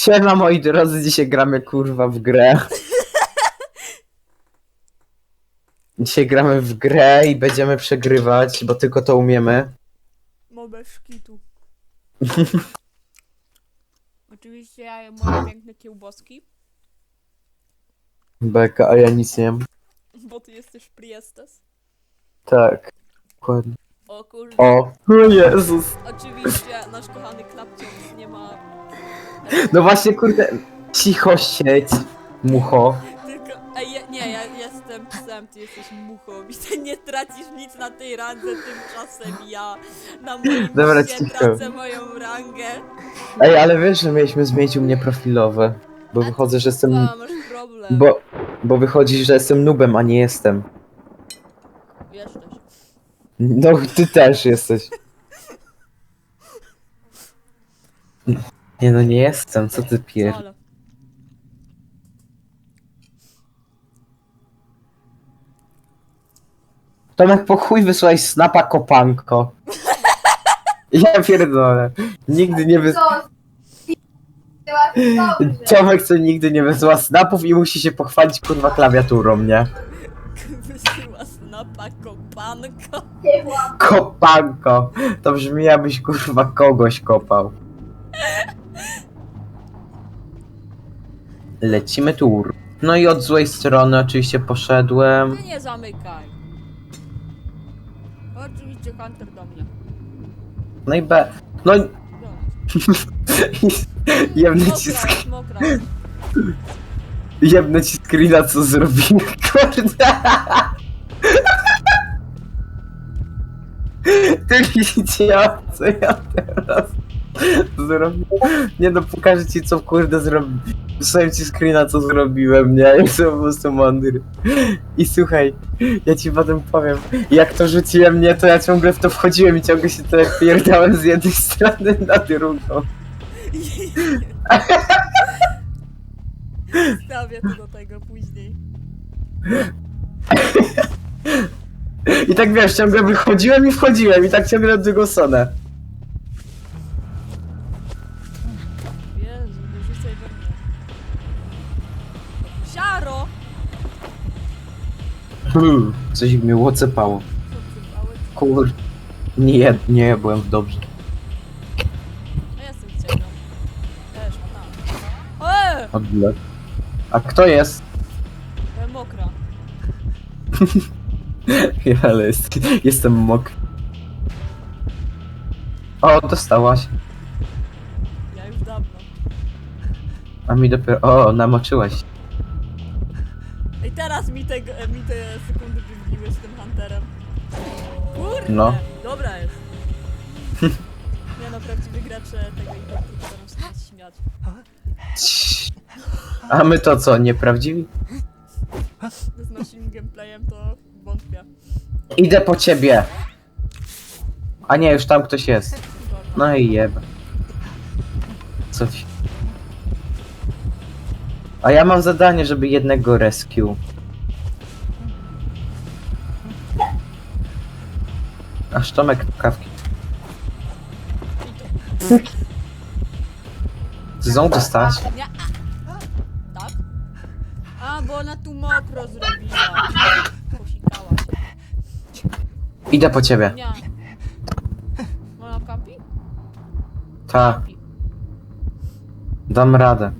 Siema moi drodzy, dzisiaj gramy kurwa w grę. Dzisiaj gramy w grę i będziemy przegrywać, bo tylko to umiemy. Mobę szkitu. Oczywiście ja jem moje piękne kiełboski, Beka, a ja nic nie wiem. bo ty jesteś priestes. Tak. Dokładnie. O kurde. O, o Jezus. Oczywiście nasz kochany klapciąc nie ma... No właśnie kurde, cicho siedź, mucho. Tylko... Ej, ja, nie, ja jestem psem, ty jesteś muchą i ty nie tracisz nic na tej randze, tymczasem ja na moim Dobra, psie cicho. tracę moją rangę. Ej, ale wiesz, że mieliśmy zmienić u mnie profilowe. Bo wychodzę, że jestem... A, masz problem. Bo, bo wychodzi, że jestem nubem, a nie jestem. Wiesz też. No, ty też jesteś. Nie no, nie jestem, co ty pier... Tomek, po chuj wysłałeś snapa kopanko. Ja pierdolę. Nigdy nie wys... Co? Tomek co nigdy nie wysyła snapów i musi się pochwalić kurwa klawiaturą, nie? Wysyła snapa kopanko. Kopanko. To brzmi jakbyś kurwa kogoś kopał. Lecimy tu. No i od złej strony oczywiście poszedłem. Ty nie zamykaj. Oczywiście Hunter do mnie. No i B. No i... Jebnę ci, Mokra, sk- mokra. jebnę ci screena co zrobiłem, kurde. Ty widział, co ja teraz zrobiłem. Nie no, pokażę ci co kurde zrobiłem. Wysłałem ci screena co zrobiłem, nie? Jestem po prostu mądry. I słuchaj, ja ci potem powiem, jak to rzuciłem nie, to ja ciągle w to wchodziłem i ciągle się tak pierdałem z jednej strony na drugą. Stawię to do tego później. I tak wiesz, ciągle wychodziłem i wchodziłem i tak ciągle na drugą stronę. Hmm, coś mnie łocepało. Kur... Nie, nie byłem w dobrze. Ja jestem ciemno. Też, a tam. Eee! Odle. A kto jest? E, mokra. Ja, ale jest, jestem mok. O, dostałaś. Ja już dawno. A mi dopiero... O, namoczyłaś. Mi, tego, e, mi te sekundy wybniły z tym Hunterem. Kurde! No. Dobra jest. Nie no, prawdziwi gracze tego importu będą się śmiać. A my to co, nieprawdziwi? Z naszym gameplayem to wątpię. Idę po ciebie. A nie, już tam ktoś jest. No i jeba. Co ci? A ja mam zadanie, żeby jednego rescue. Aż Tomek kawki. Znowu dostać? Nie. Tak? A, bo ona tu mokro zrobiła. Posikała się. Idę po ciebie. Nie. Ona kampi? Ta, Kampi. dam radę.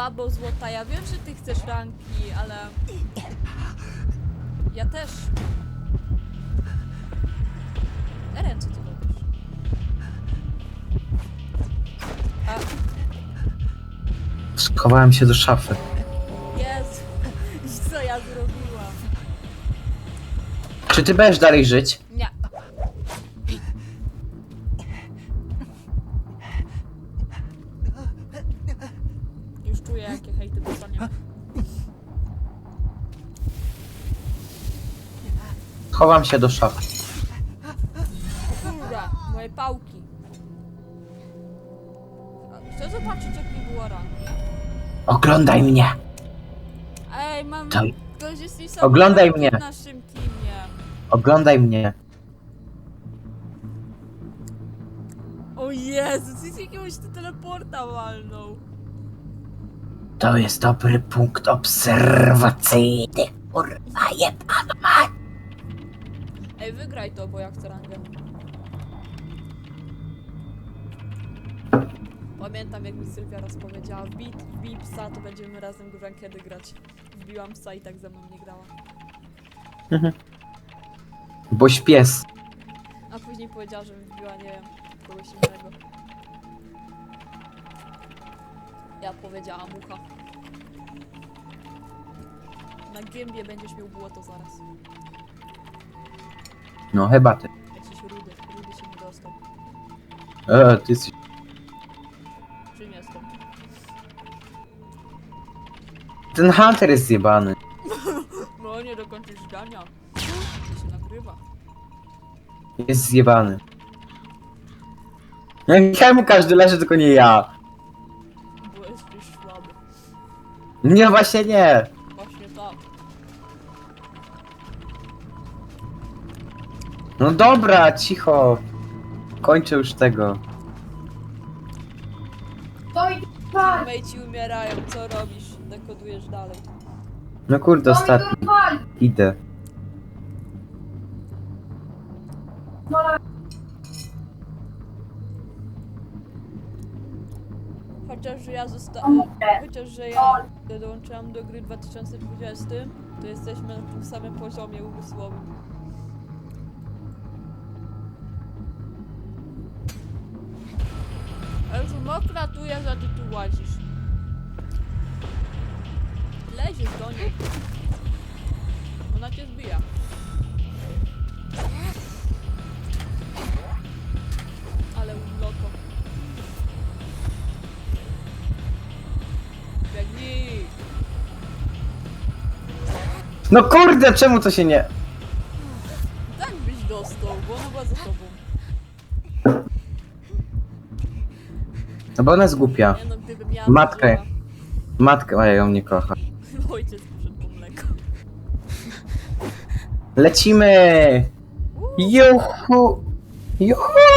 Babo złota, ja wiem, że ty chcesz ranki, ale... Ja też. Eren, co ty robisz? A, Schowałem się do szafy. Jezu, co ja zrobiłam? Czy ty będziesz dalej żyć? Chowam się do szafy. Kurde, moje pałki. A, Chcę zobaczyć, jak mi było ranki. Oglądaj mnie. Ej, mam... To- Ktoś jest Oglądaj mnie. w naszym teamie. Oglądaj mnie. O Jezus, z jakiegoś ty teleporta walnął. To jest dobry punkt obserwacyjny. Kurwa jebana mać. Ej, wygraj to, bo ja chcę rangę. Pamiętam jak mi Sylwia raz powiedziała, wbij, wbij psa, to będziemy razem w rankiedy grać. Wbiłam psa i tak ze mną nie grała. Bo śpies. A później powiedziała, że wbiła, nie wiem, kogoś innego. Ja powiedziałam mucha. Na gębie będziesz miał błoto zaraz. No chyba ty. Jakiś rudy, rudy się nie dostał. E, ty jesteś... Czym jestem? Ten Hunter jest zjebany. No nie dokończysz zdania. To się nagrywa. Jest zjebany. Czemu każdy leży, tylko nie ja? Bo jesteś słaby. Nie, właśnie nie. No dobra, cicho. Kończę już tego. Teammateci umierają, co robisz? Dekodujesz dalej. No kurde, ostatni. Idę. Chociaż, że ja zosta- Chociaż, że ja dołączyłam do gry w 2020, to jesteśmy na tym samym poziomie umysłowym. Już mokra tu jest, a ty tu łazisz. Leziesz do niej. Ona cię zbija. Ale uloko. Biegnij! No kurde, czemu to się nie... Tak byś dostał, bo ona była za tobą. No bo ona jest głupia. Nie no, gdybym ja Matkę. Matka moja ją nie kocha. Ojciec poszedł po mleko. Lecimy! Juhu! Juhu!